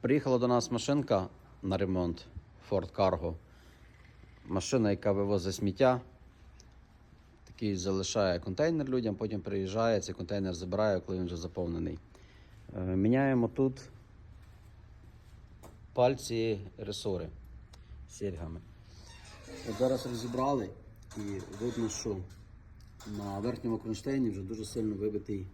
Приїхала до нас машинка на ремонт Ford Cargo. Машина, яка вивозить сміття. Такий залишає контейнер людям, потім приїжджає, цей контейнер забирає, коли він вже заповнений. Е, Міняємо тут пальці ресори з серьгами. От зараз розібрали і видно, що на верхньому кронштейні вже дуже сильно вибитий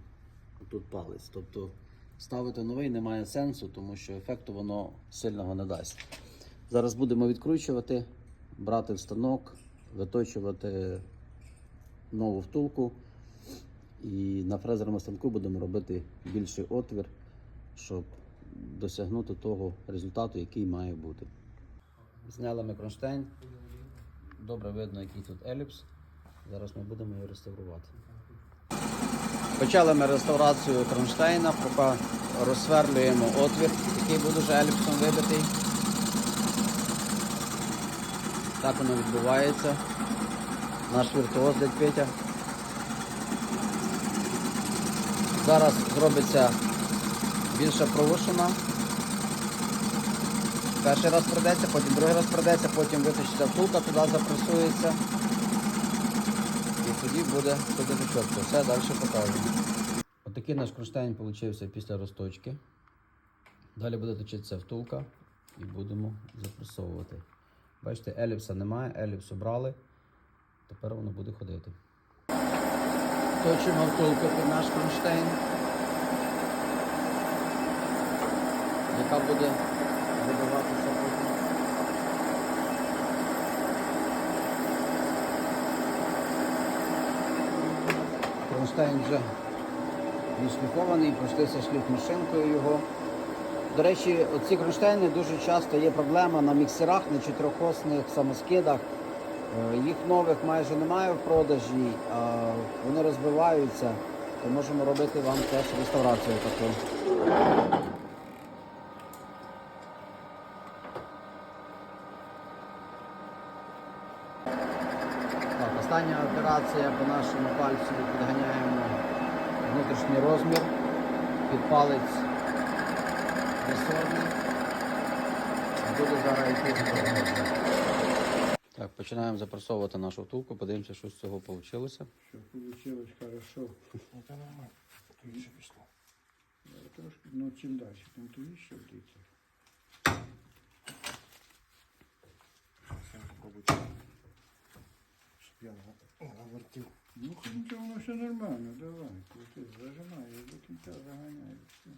тут палець. Тобто ставити новий немає сенсу, тому що ефекту воно сильного не дасть. Зараз будемо відкручувати, брати в станок, виточувати нову втулку. І на фрезерному станку будемо робити більший отвір, щоб досягнути того результату, який має бути. Зняли ми кронштейн. Добре видно, який тут еліпс. Зараз ми будемо його реставрувати. Почали ми реставрацію кронштейна, поки розсверлюємо отвір, який буде вже еліпсом вибитий. Так воно відбувається. Наш віртуоз дядь Петя. Зараз зробиться більша провушена. Перший раз придеться, потім другий раз придеться, потім витащиться втулка, туди запресується. І тоді буде туди чітко. Все далі покажемо. Отакий наш кронштейн вийшов після розточки. Далі буде точитися втулка і будемо запресовувати. Бачите, еліпса немає, еліпс обрали. Тепер воно буде ходити. Точимо втулку під наш кронштейн, яка буде забиватися потім. Кронштейн вже відшліфований, пройшлися шліфмашинкою його. До речі, оці кронштейни дуже часто є проблема на міксерах, на чотирьохосних самоскидах. Е, Їх нових майже немає в продажі, а вони розбиваються, то можемо робити вам теж реставрацію таку. Так, остання операція по нашому пальцю підганяємо внутрішній розмір під палець ресорний. Буде зараз йти. Так, починаємо запресовувати нашу втулку, подивимося, що з цього вийшло. Все получилось хорошо. Это нормально. Пішло. Трошки, ну чим далі, тим тугіше вдіться. Зараз я попробую. Щоб я не. Ну, нічого, воно все нормально, давай, крути, зажимай, я до кінця заганяю. Все.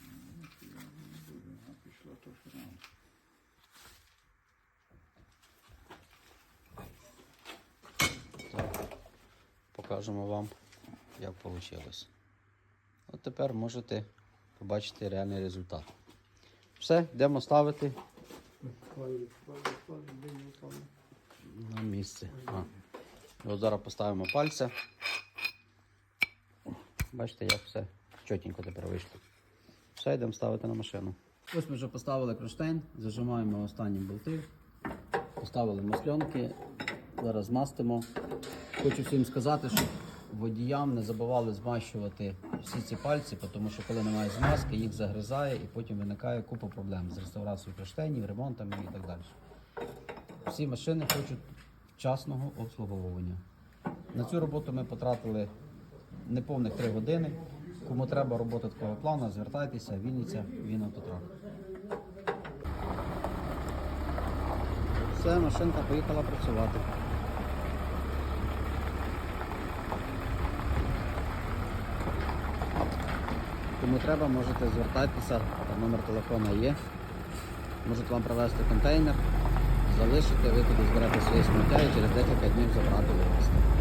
Ну, я не буду, а пішло то, що нам. Так, покажемо вам, як вийшло. От тепер можете побачити реальний результат. Все, йдемо ставити на місце. А. От зараз поставимо пальця. Бачите, як все чотенько тепер вийшло. Все, йдемо ставити на машину. Ось ми вже поставили кронштейн, зажимаємо останні болти, поставили масльонки, зараз мастимо. Хочу всім сказати, щоб водіям не забували змащувати всі ці пальці, тому що коли немає змазки, їх загризає і потім виникає купа проблем з реставрацією кронштейнів, ремонтами і так далі. Всі машини хочуть вчасного обслуговування. На цю роботу ми потратили неповних 3 години. Кому треба робота такого плану, звертайтеся, Вінниця, Вінавтотрак. Все, машинка поїхала працювати. Кому треба, можете звертатися, номер телефона є. Можуть вам привезти контейнер, залишити, ви туди зберете своє сміття і через декілька днів забрати вивезти.